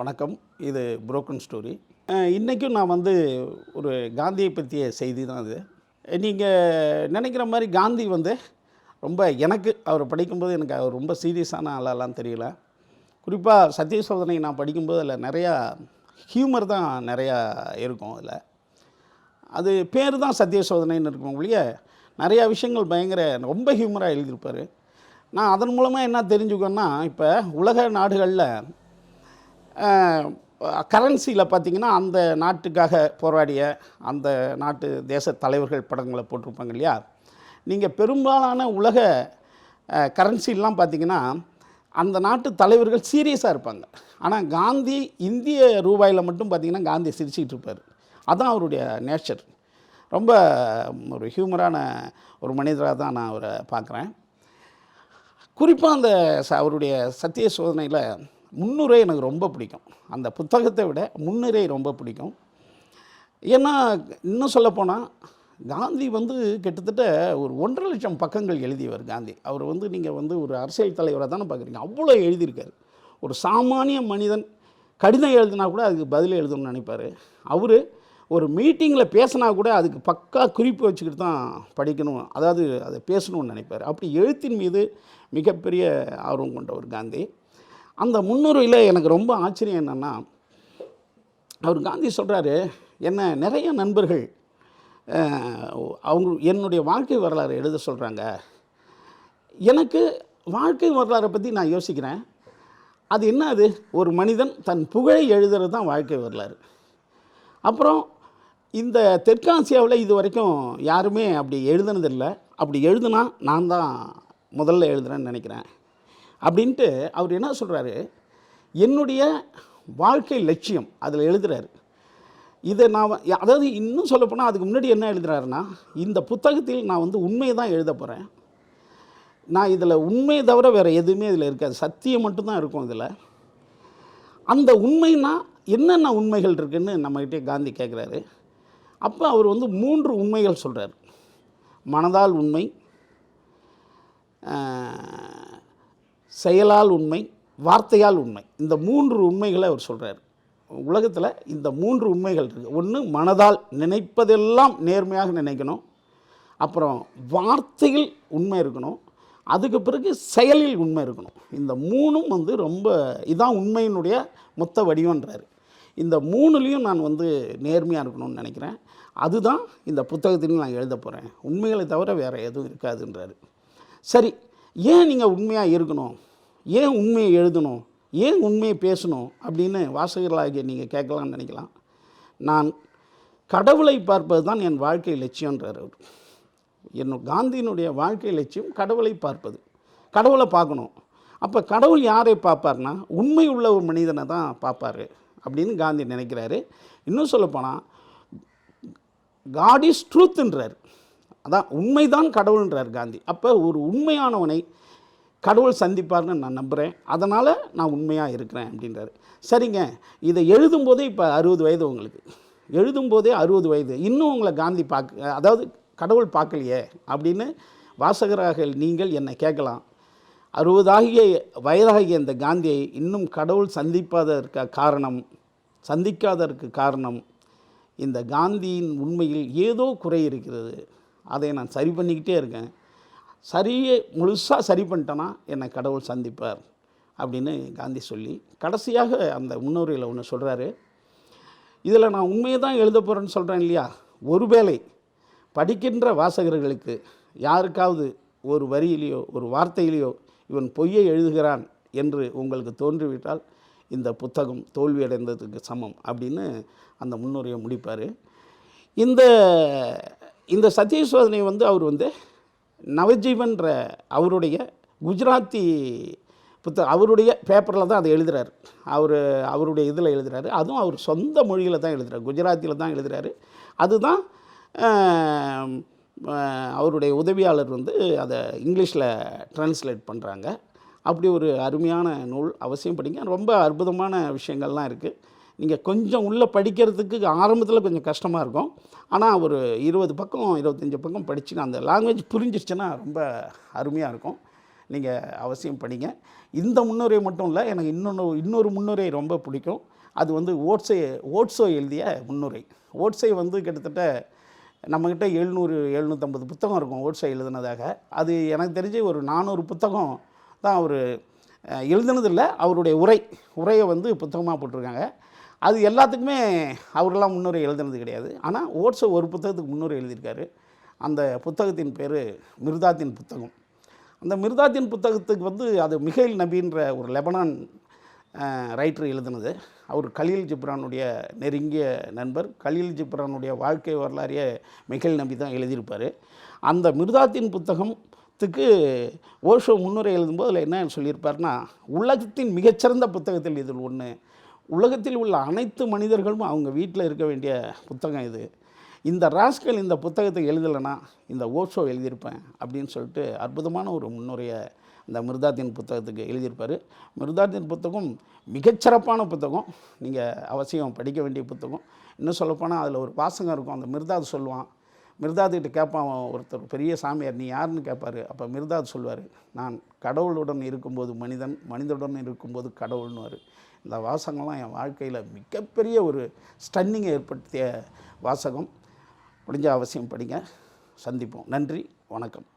வணக்கம். இது broken story இன்றைக்கும் நான் வந்து ஒரு காந்தியை பற்றிய செய்தி தான் இது. நீங்கள் நினைக்கிற மாதிரி காந்தி வந்து ரொம்ப எனக்கு அவர் படிக்கும்போது எனக்கு அவர் ரொம்ப சீரியஸான ஆளெல்லாம் தெரியல. குறிப்பாக சத்திய சோதனை நான் படிக்கும்போது அதில் நிறையா ஹியூமர் தான் நிறையா இருக்கும் அதில். அது பேர் தான் சத்திய சோதனைன்னு இருக்கும் ஒழிய நிறையா விஷயங்கள் பயங்கர ரொம்ப ஹியூமராக எழுதியிருப்பார். நான் அதன் மூலமாக என்ன தெரிஞ்சுக்கோன்னா இப்போ உலக நாடுகளில் கரன்சியில் பார்த்தீங்கன்னா அந்த நாட்டுக்காக போராடிய அந்த நாட்டு தேச தலைவர்கள் படங்களை போட்டிருப்பாங்க இல்லையா? நீங்கள் பெரும்பாலான உலக கரன்சிலாம் பார்த்திங்கன்னா அந்த நாட்டு தலைவர்கள் சீரியஸாக இருப்பாங்க. ஆனால் காந்தி இந்திய ரூபாயில் மட்டும் பார்த்திங்கன்னா காந்தி சிரிச்சிக்கிட்டு இருப்பார். அதுதான் அவருடைய நேச்சர். ரொம்ப ஒரு ஹியூமரான ஒரு மனிதராக தான் நான் அவரை பார்க்குறேன் குறிப்பாக அந்த ச அவருடைய சத்திய சோதனையில் முன்னுரை எனக்கு ரொம்ப பிடிக்கும். அந்த புத்தகத்தை விட முன்னுரை ரொம்ப பிடிக்கும். ஏன்னா இன்னும் சொல்லப்போனால் காந்தி வந்து கிட்டத்தட்ட ஒரு ஒன்றரை லட்சம் பக்கங்கள் எழுதியவர் காந்தி. அவர் வந்து நீங்கள் வந்து ஒரு அரசியல் தலைவராக தானே பார்க்குறீங்க அவ்வளோ எழுதியிருக்காரு. ஒரு சாமானிய மனிதன் கடிதம் எழுதினா கூட அதுக்கு பதில் எழுதணும்னு நினைப்பார். அவர் ஒரு மீட்டிங்கில் பேசினா கூட அதுக்கு பக்கா குறிப்பு வச்சுக்கிட்டு தான் படிக்கணும். அதாவது அதை பேசணும்னு நினைப்பார். அப்படி எழுத்தின் மீது மிகப்பெரிய ஆர்வம் கொண்டவர் காந்தி. அந்த முன்னுரையில் எனக்கு ரொம்ப ஆச்சரியம் என்னென்னா அவர் காந்தி சொல்கிறாரு என்ன நிறைய நண்பர்கள் அவங்க என்னுடைய வாழ்க்கை வரலாறு எழுத சொல்கிறாங்க எனக்கு வாழ்க்கை வரலாறை பற்றி நான் யோசிக்கிறேன். அது என்ன அது? ஒரு மனிதன் தன் புகழை எழுதுறது தான் வாழ்க்கை வரலாறு. அப்புறம் இந்த தெற்காசியாவில் இது வரைக்கும் யாருமே அப்படி எழுதுனதில்லை. அப்படி எழுதுனா நான் தான் முதல்ல எழுதுறேன்னு நினைக்கிறேன். அப்படின்ட்டு அவர் என்ன சொல்கிறாரு என்னுடைய வாழ்க்கை லட்சியம் அதில் எழுதுகிறாரு இதை நான் அதாவது இன்னும் சொல்லப்போனால் அதுக்கு முன்னாடி என்ன எழுதுறாருன்னா இந்த புத்தகத்தில் நான் வந்து உண்மையை தான் எழுத போகிறேன் நான் இதில் உண்மையை தவிர வேறு எதுவுமே இதில் இருக்காது. சத்தியம் மட்டும்தான் இருக்கும் இதில். அந்த உண்மைனா என்னென்ன உண்மைகள் இருக்குன்னு நம்மகிட்டே காந்தி கேட்குறாரு அப்போ அவர் வந்து மூன்று உண்மைகள் சொல்கிறார் மனதால் உண்மை செயலால் உண்மை வார்த்தையால் உண்மை. இந்த மூன்று உண்மைகளை அவர் சொல்கிறார் உலகத்தில் இந்த மூன்று உண்மைகள் இருக்குது ஒன்று மனதால் நினைப்பதெல்லாம் நேர்மையாக நினைக்கணும். அப்புறம் வார்த்தையில் உண்மை இருக்கணும். அதுக்கு பிறகு செயலில் உண்மை இருக்கணும். இந்த மூணும் வந்து ரொம்ப இதான் உண்மையினுடைய மொத்த வடிவன்றார் இந்த மூணுலேயும் நான் வந்து நேர்மையாக இருக்கணும்னு நினைக்கிறேன். அதுதான் இந்த புத்தகத்தில் நான் எழுத போகிறேன் உண்மைகளை தவிர வேறு எதுவும் இருக்காதுன்றாரு. சரி ஏன் நீங்கள் உண்மையாக இருக்கணும்? ஏன் உண்மையை எழுதணும்? ஏன் உண்மையை பேசணும்? அப்படின்னு வாசகர்களாகிய நீங்கள் கேட்கலாம்னு நினைக்கலாம். நான் கடவுளை பார்ப்பது தான் என் வாழ்க்கை லட்சியன்றார் அவர். என்னோட காந்தியினுடைய வாழ்க்கை லட்சியம் கடவுளை பார்ப்பது. கடவுளை பார்க்கணும். அப்போ கடவுள் யாரை பார்ப்பார்னா உண்மை உள்ள ஒரு மனிதனை தான் பார்ப்பாரு அப்படின்னு காந்தி நினைக்கிறாரு. இன்னும் சொல்லப்போனால் காட் இஸ் ட்ரூத்துன்றார் அதான் உண்மைதான் கடவுள்ன்றார் காந்தி. அப்போ ஒரு உண்மையானவனை கடவுள் சந்திப்பார்னு நான் நம்புகிறேன் அதனால் நான் உண்மையாக இருக்கிறேன் அப்படின்றாரு. சரிங்க இதை எழுதும்போதே இப்போ அறுபது வயது உங்களுக்கு. எழுதும்போதே அறுபது வயது. இன்னும் உங்களை காந்தி பார்க்க அதாவது கடவுள் பார்க்கலையே அப்படின்னு வாசகராக நீங்கள் என்னை கேட்கலாம். அறுபதாகிய வயதாகிய இந்த காந்தியை இன்னும் கடவுள் சந்திப்பாதற்கு காரணம் சந்திக்காததற்கு காரணம் இந்த காந்தியின் உண்மையில் ஏதோ குறை இருக்கிறது. அதை நான் சரி பண்ணிக்கிட்டே இருக்கேன். சரியே முழுசாக சரி பண்ணிட்டேன்னா என்னை கடவுள் சந்திப்பார் அப்படின்னு காந்தி சொல்லி கடைசியாக அந்த முன்னுரையில் ஒன்று சொல்கிறாரு இதில் நான் உண்மையை தான் எழுத போகிறேன்னு சொல்கிறேன் இல்லையா? ஒருவேளை படிக்கின்ற வாசகர்களுக்கு யாருக்காவது ஒரு வரியிலேயோ ஒரு வார்த்தையிலேயோ இவன் பொய்யை எழுதுகிறான் என்று உங்களுக்கு தோன்றிவிட்டால் இந்த புத்தகம் தோல்வியடைந்ததுக்கு சமம் அப்படின்னு அந்த முன்னுரையை முடிப்பார். இந்த இந்த சத்திய சோதனை வந்து அவர் வந்து நவஜீவன்ற அவருடைய குஜராத்தி புத்த அவருடைய பேப்பரில் தான் அதை எழுதுறாரு. அவர் அவருடைய இதில் எழுதுகிறாரு அதுவும் அவர் சொந்த மொழியில் தான் எழுதுகிறார் குஜராத்தியில் தான் எழுதுறாரு. அதுதான் அவருடைய உதவியாளர் வந்து அதை இங்கிலீஷில் ட்ரான்ஸ்லேட் பண்ணுறாங்க அப்படி ஒரு அருமையான நூல் அவசியம் படிங்க. ரொம்ப அற்புதமான விஷயங்கள்லாம் இருக்குது நீங்கள் கொஞ்சம் உள்ளே படிக்கிறதுக்கு ஆரம்பத்தில் கொஞ்சம் கஷ்டமாக இருக்கும். ஆனால் ஒரு இருபது பக்கம் இருபத்தஞ்சி பக்கம் படிச்சுங்க அந்த லாங்குவேஜ் புரிஞ்சிருச்சுன்னா ரொம்ப அருமையாக இருக்கும். நீங்கள் அவசியம் படிங்க. இந்த முன்னுரை மட்டும் இல்லை எனக்கு இன்னொன்று இன்னொரு முன்னுரை ரொம்ப பிடிக்கும். அது வந்து ஓட்ஸை ஓட்ஸோ எழுதிய முன்னுரை. ஓட்ஸை வந்து கிட்டத்தட்ட நம்மக்கிட்ட எழுநூறு எழுநூற்றம்பது புத்தகம் இருக்கும் ஓட்ஸை எழுதுனதாக. அது எனக்கு தெரிஞ்சு ஒரு நானூறு புத்தகம் தான் அவர் எழுதுனதில்லை அவருடைய உரை உரையை வந்து புத்தகமாக போட்டிருக்காங்க. அது எல்லாத்துக்குமே அவரெல்லாம் முன்னுரை எழுதுனது கிடையாது. ஆனால் ஓட்ஸை ஒரு புத்தகத்துக்கு முன்னுரை எழுதியிருக்காரு. அந்த புத்தகத்தின் பேர் மிர்தாத்தின் புத்தகம். அந்த மிர்தாத்தின் புத்தகத்துக்கு வந்து அது மிகைல் நபின்ற ஒரு லெபனான் ரைட்டர் எழுதுனது. அவர் கலீல் ஜிப்ரானுடைய நெருங்கிய நண்பர். கலீல் ஜிப்ரானுடைய வாழ்க்கை வரலாறைய மிகைல் நபி தான் எழுதியிருப்பார். அந்த மிர்தாத்தின் புத்தகத்துக்கு ஓஷோ முன்னுரை எழுதும்போது அதில் என்ன சொல்லியிருப்பார்னா உலகத்தின் மிகச்சிறந்த புத்தகத்தில் இதில் ஒன்று உலகத்தில் உள்ள அனைத்து மனிதர்களும் அவங்க வீட்டில் இருக்க வேண்டிய புத்தகம் இது. இந்த ராஸ்கல் இந்த புத்தகத்தை எழுதலைன்னா இந்த ஓஷோ எழுதியிருப்பேன் அப்படின்னு சொல்லிட்டு அற்புதமான ஒரு முன்னுரையை இந்த மிர்தாத்தின் புத்தகத்துக்கு எழுதியிருப்பார். மிருதாத்தின் புத்தகம் மிகச்சிறப்பான புத்தகம். நீங்கள் அவசியம் படிக்க வேண்டிய புத்தகம். இன்னும் சொல்லப்போனால் அதில் ஒரு வாசகம் இருக்கும். அந்த மிருதாத் சொல்லுவான். மிர்தாதுகிட்ட கேட்பான் ஒருத்தர் பெரிய சாமியார் நீ யாருன்னு கேட்பார்? அப்போ மிர்தாத் சொல்வார் நான் கடவுளுடன் இருக்கும்போது மனிதன் மனிதனுடன் இருக்கும்போது கடவுள்னுவார். இந்த வாசகம்லாம் என் வாழ்க்கையில் மிகப்பெரிய ஒரு ஸ்டன்னிங்கை ஏற்படுத்திய வாசகம். முடிஞ்ச அவசியம் படிங்க. சந்திப்போம். நன்றி. வணக்கம்.